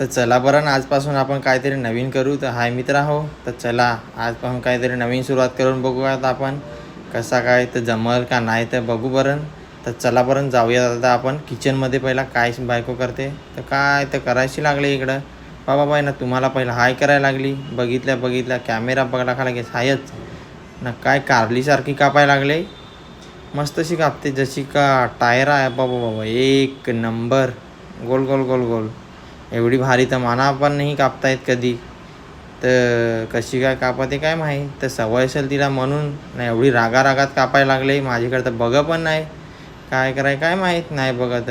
तर चला बरं ना आजपासून आपण काहीतरी नवीन करू. तर हाय मित्र हो तर चला आजपासून काहीतरी नवीन सुरुवात करून बघूयात आपण. कसा काय तर जमल का नाही तर बघू बरं. तर चला बरं जाऊया आता आपण. किचनमध्ये पहिला काय बायको करते? तर काय तर करायची लागली इकडं. बाबा बाई ना तुम्हाला पहिला हाय करायला लागली. बघितल्या बघितल्या कॅमेरा बघला खाला की हायच. ना काय कारलीसारखी कापायला लागले. मस्त अशी कापते जशी का टायर आहे. बाबा बाबा एक नंबर. गोल गोल गोल गोल. एवढी भारी तर माना पण नाही कापता येत कधी. तर कशी काय कापते काय माहीत? तर सवय असेल तिला म्हणून. नाही एवढी रागा रागात कापायला लागले. माझ्याकडे तर बघ पण नाही. काय कराय काय माहीत नाही बघत.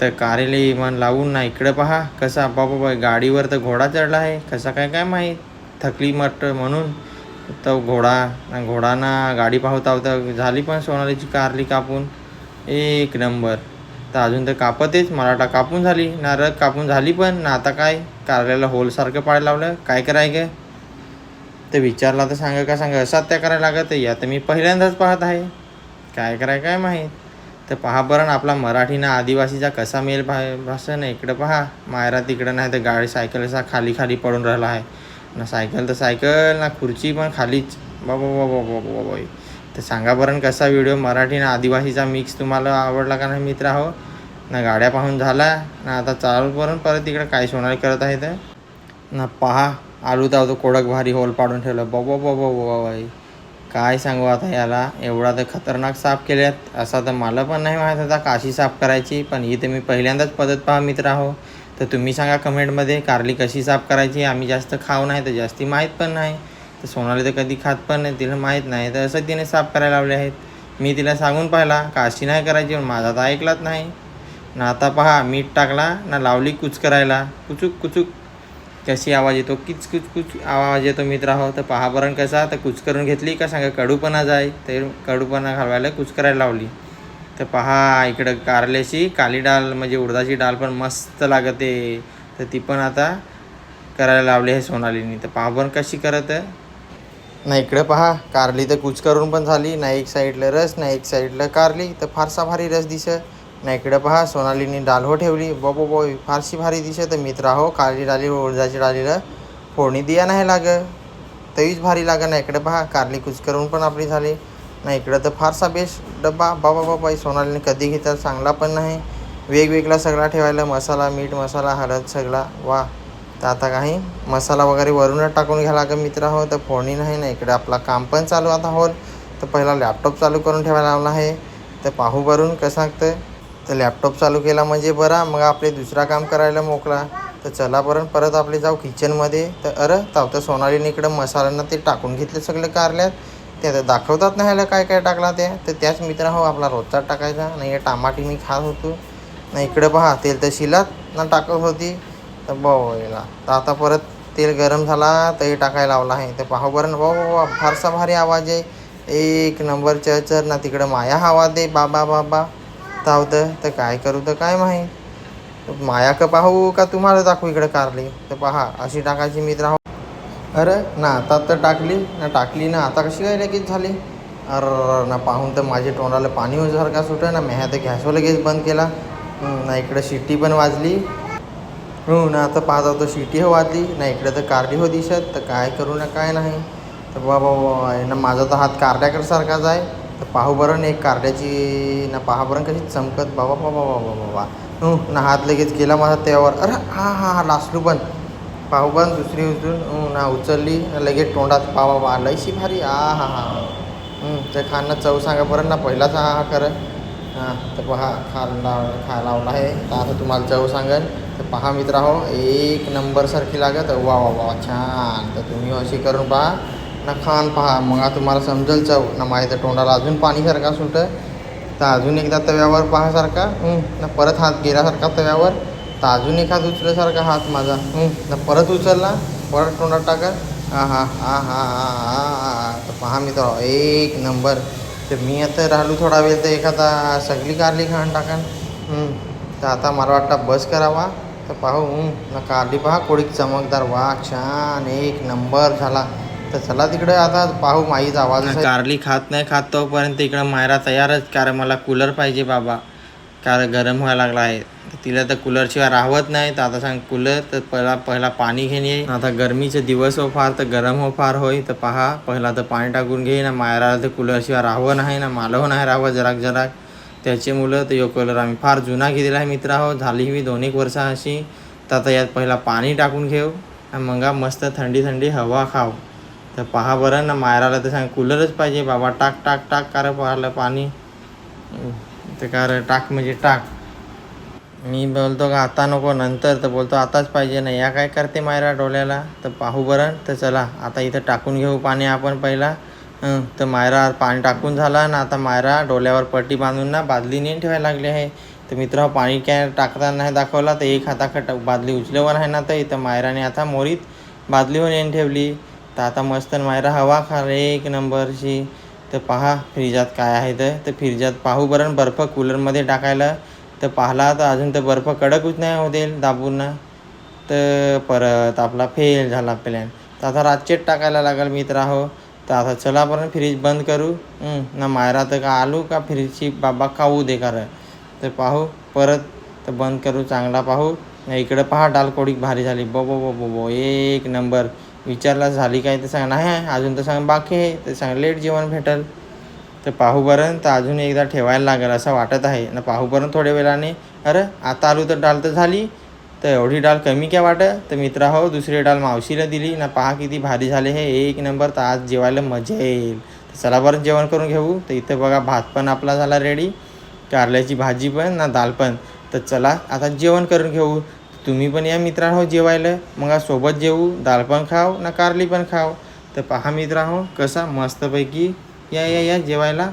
तर कारेले मन लावून ना इकडं पहा. कसा बाबा गाडीवर तर घोडा चढला आहे. कसा काय काय माहीत? थकली मट म्हणून. तो घोडा घोडांना गाडी पाहता होता झाली पण सोनालीची कारली कापून. एक नंबर. तर अजून तर कापतेच मराठा कापून झाली ना रग कापून झाली पण ना आता काय कारल्याला होलसारखं पाडायला लावलं काय कराय ग तर विचारला तर सांगा का सांगा असाच त्या करायला लागत या तर मी पहिल्यांदाच पाहत आहे काय कराय काय माहीत तर पहा बरं आपला मराठी ना आदिवासीचा कसा मेल भा भाषण इकडं पहा मायरा तिकडं नाही तर गाडी सायकल असा खाली खाली पडून राहिला आहे ना सायकल तर सायकल ना खुर्ची पण खालीच बाबा बाबा बाबा बाबा तर सांगा बरं कसा व्हिडिओ मराठी ना आदिवासीचा मिक्स तुम्हाला आवडला का नाही मित्र हो? ना गाड्या पाहून झाला ना आता चालू पर्यंत परत तिकडं काय सोनार करत आहे तर ना पहा आलू तर तो कोडक भारी होल पाडून ठेवलं. बाबा बाबा बाबा बाई काय सांगू आता याला? एवढा तर खतरनाक साफ केल्यात. असा तर मला पण नाही माहीत होता काशी साफ करायची पण ही तर मी पहिल्यांदाच पद्धत पहा मित्र आहो. तर तुम्ही सांगा कमेंटमध्ये कारली कशी साफ करायची? आम्ही जास्त खाऊ नाही तर जास्ती माहीत पण नाही. तर सोनाली तर कधी खात पण नाही तिला माहीत नाही. तर असं तिने साफ करायला लावले आहेत. मी तिला सांगून पाहिला काशी नाही करायची? पण माझा तर ऐकलाच नाही. ना आता पहा मीठ टाकला ना लावली कुच करायला. कुचूक कुचूक. कशी आवाज येतो? किच कुच कुच आवाज येतो मित्र हो तर पहा बरण कसा तर कुच करून घेतली का सांगा कडूपणा जाय. तर कडूपणा घालवायला कुच करायला लावली. तर पहा इकडं कारल्याची काली डाळ म्हणजे उडदाची डाळ पण मस्त लागते. तर ती पण आता करायला लावली आहे सोनालीनी. तर पहा कशी करत आहे. ना इकडे पहा. कारली तर कूच करून पण झाली. ना एक साईडला रस ना एक साईडला कारली. तर फारसा भारी रस दिस ना इकडे पहा. सोनालीनी डालहो ठेवली. बबो बोय फारशी भारी दिसत. मित्र हो कारली डाली उडदाची डालीला फोडणी दिया नाही लाग. तरीच भारी लागं. ना इकडे पहा. कारली कुच करून पण आपली झाली. ना इकडं तर फारसा बेस्ट डब्बा. बाबा बाबा सोनालीने कधी घेतात चांगला पण नाही. वेगवेगळा सगळा ठेवायला. मसाला मीठ मसाला हळद सगळा. वा. तर आता काही मसाला वगैरे वरूनच टाकून घ्या लागेल मित्र. हो तर फोडणी नाही ना इकडे आपला काम पण चालू आता होल. तर पहिला लॅपटॉप चालू करून ठेवायला लावला आहे. तर पाहू भरून कसं सांगतं तर लॅपटॉप चालू केला म्हणजे बरा मग आपले दुसरा काम करायला मोकळा. तर चला बरं परत आपले जाऊ किचनमध्ये तर अरे ताव तर सोनालीने इकडं मसाल्यांना ते टाकून घेतले सगळे कारल्यात. ते आता दाखवतात नाही ह्याला काय काय टाकला ते. तर त्याच मित्र हो आपला रोजचा टाकायचा. नाही हे मी खात होतो. ना इकडं पहा तेल तर शिलात ना टाकत होती. आता बोला तर आता परत तेल गरम झाला तर टाकायला लावला आहे. तर पाहू बरं वा बा फारसा भारी आवाज आहे. एक नंबर चर ना तिकडं माया आवाज आहे बाबा बाबा. धावतं तर काय करू तर काय माहीत माया का पाहू का तुम्हाला दाखवू इकडं कारली? तर पहा अशी टाकायची मित्र राहू अरे ना आता तर टाकली ना टाकली ना आता कशी काय लगेच झाली? अर ना पाहून तर माझ्या तोंडाला पाणी सारखा सुटं ना म्या तर गॅसवर लगेच बंद केला. ना इकडं शिट्टी पण वाजली. हो ना आता पाहत होतो शिटी हो वाजली. ना इकडे तर कारडी हो दिसत तर काय करू ना काय नाही. तर बाबा बाबा, ना माझा तर हात कारड्याकडसारखाच आहे. तर पाहू बरं ना एक कारड्याची ना पाहा बरं कशी चमकत. बाबा बाबा बाबा बाबा हो ना हात लगेच गेला माझा त्यावर. अरे हा हा हा लासलू पण. पाहू पण दुसरी उचलून. ना उचलली लगेच तोंडात पावा बा लयशी भारी. आ हा हा तर खाणं चव सांगा बरं ना पहिलाच हा हा करत हां तर पहा खायला खायला लावला आहे तर आता तुम्हाला चव सांगेल तर पहा मित्र हो एक नंबरसारखी लागत. वा वा वा छान. तर तुम्ही अशी करून पहा. ना खान पहा. मग तुम्हाला समजेल चव. ना माझ्या तोंडाला अजून पाणीसारखा सुटं तर अजून एकदा तव्यावर पाहासारखा न ना परत हात गेल्यासारखा तव्यावर. तर अजून एक हात उचलल्यासारखा हात माझा. न ना परत उचलला. परत तोंडात टाकत हा हा हा हा हा हा तर पहा मित्र एक नंबर. तर मी आता राहिलो थोडा वेळ तर एखादा सगळी कारली खाण टाकन. तर आता मला वाटतं बस करावा. तर पाहू ना कारली पहा कोळीक चमकदार. वा छान एक नंबर झाला. तर चला तिकडे आता पाहू माईचा आवाज कारली खात नाही खात तोपर्यंत इकडं मायरा तयारच कारण मला कूलर पाहिजे बाबा. काय गरम व्हायला लागला आहे? तिला तर कूलरशिवाय राहत नाही. तर आता सांग कूलर तर पहिला पहिला पाणी घेणे. आता गरमीचे दिवस हो फार तर गरम हो फार होई तर पहा पहिला तर पाणी टाकून घे. ना मायराला तर कूलरशिवाय राहावं नाही ना मालव नाही राहावं जराक जराक. त्याचे मुलं तर यो कूलर आम्ही फार जुना घेतलेला आहे मित्रा हो झाली ही दोन एक वर्ष अशी. तर आता यात पहिला पाणी टाकून घेऊ. आणि मग मस्त थंडी थंडी हवा खाऊ. तर पहा बरं ना मायराला तर सांग कूलरच पाहिजे. बाबा टाक टाक टाक कार पाहिलं पाणी. तर कार टाक म्हणजे टाक. मी बोलतो का आता नको नंतर तर बोलतो आताच पाहिजे ना या काय करते मायरा डोल्याला तर पाहू बरं तर चला आता इथं टाकून घेऊ पाणी आपण पहिला. तर मायरा पाणी टाकून झाला ना आता मायरा डोल्यावर पट्टी बांधून ना बादली नेऊन ठेवायला लागली आहे. तर मित्र पाणी काय टाकताना नाही दाखवला तर एक हाताखट बादली उचल्यावर आहे ना तर इथं मायराने आता मोरीत बादलीवर नेऊन ठेवली. तर आता मस्त मायरा हवा खा एक नंबरची. तर पहा फ्रीजात काय आहे तर तर फ्रीजात पाहू बरं बर्फ कूलरमध्ये टाकायला. तर पाहिला तर अजून तर बर्फ कडकच नाही होते दाबून तर परत आपला फेल झाला प्लॅन तर आता रातचेच टाकायला लागेल मित्र हो तर आता चला पर्यंत फ्रीज बंद करू. ना मायरा तर का आलू का फ्रीजची बाबा खाऊ दे कारण. तर पाहू परत तर बंद करू चांगला पाहू. इकडं पहा डालकोडी भारी झाली. बो बो बो बो बो एक नंबर. विचारला झाली काय? तर सांग नाही अजून तर सांग बाकी आहे. तर सांग लेट जेवण भेटल. तर पाहू बरं तर अजून एकदा ठेवायला लागेल असं वाटत आहे. ना पाहू बरं थोड्या वेळाने अरे आता आलू तर डाल तर झाली. तर एवढी डाळ कमी काय वाटत? तर मित्रा हो दुसरी डाळ मावशीला दिली. ना पहा किती भारी झाले हे. एक नंबर तर आज जेवायला मजा येईल. तर चला बरं जेवण करून घेऊ. तर इथं बघा भात पण आपला झाला रेडी कारल्याची भाजी पण ना दाल पण. तर चला आता जेवण करून घेऊ. तुम्ही पण या मित्रांनो जेवायला. मग सोबत जेवू दाल पण खाव ना कारली पण खाव तर पहा मित्रांनो कसा मस्तपैकी या या या जेवायला.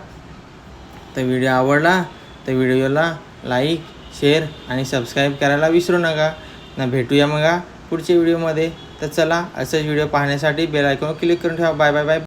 तर व्हिडिओ आवडला तर व्हिडिओला लाईक शेअर आणि सबस्क्राईब करायला विसरू नका. ना भेटूया मग पुढच्या व्हिडिओमध्ये. तर चला असंच व्हिडिओ पाहण्यासाठी बेल आयकॉन क्लिक करून ठेवा. Bye bye bye.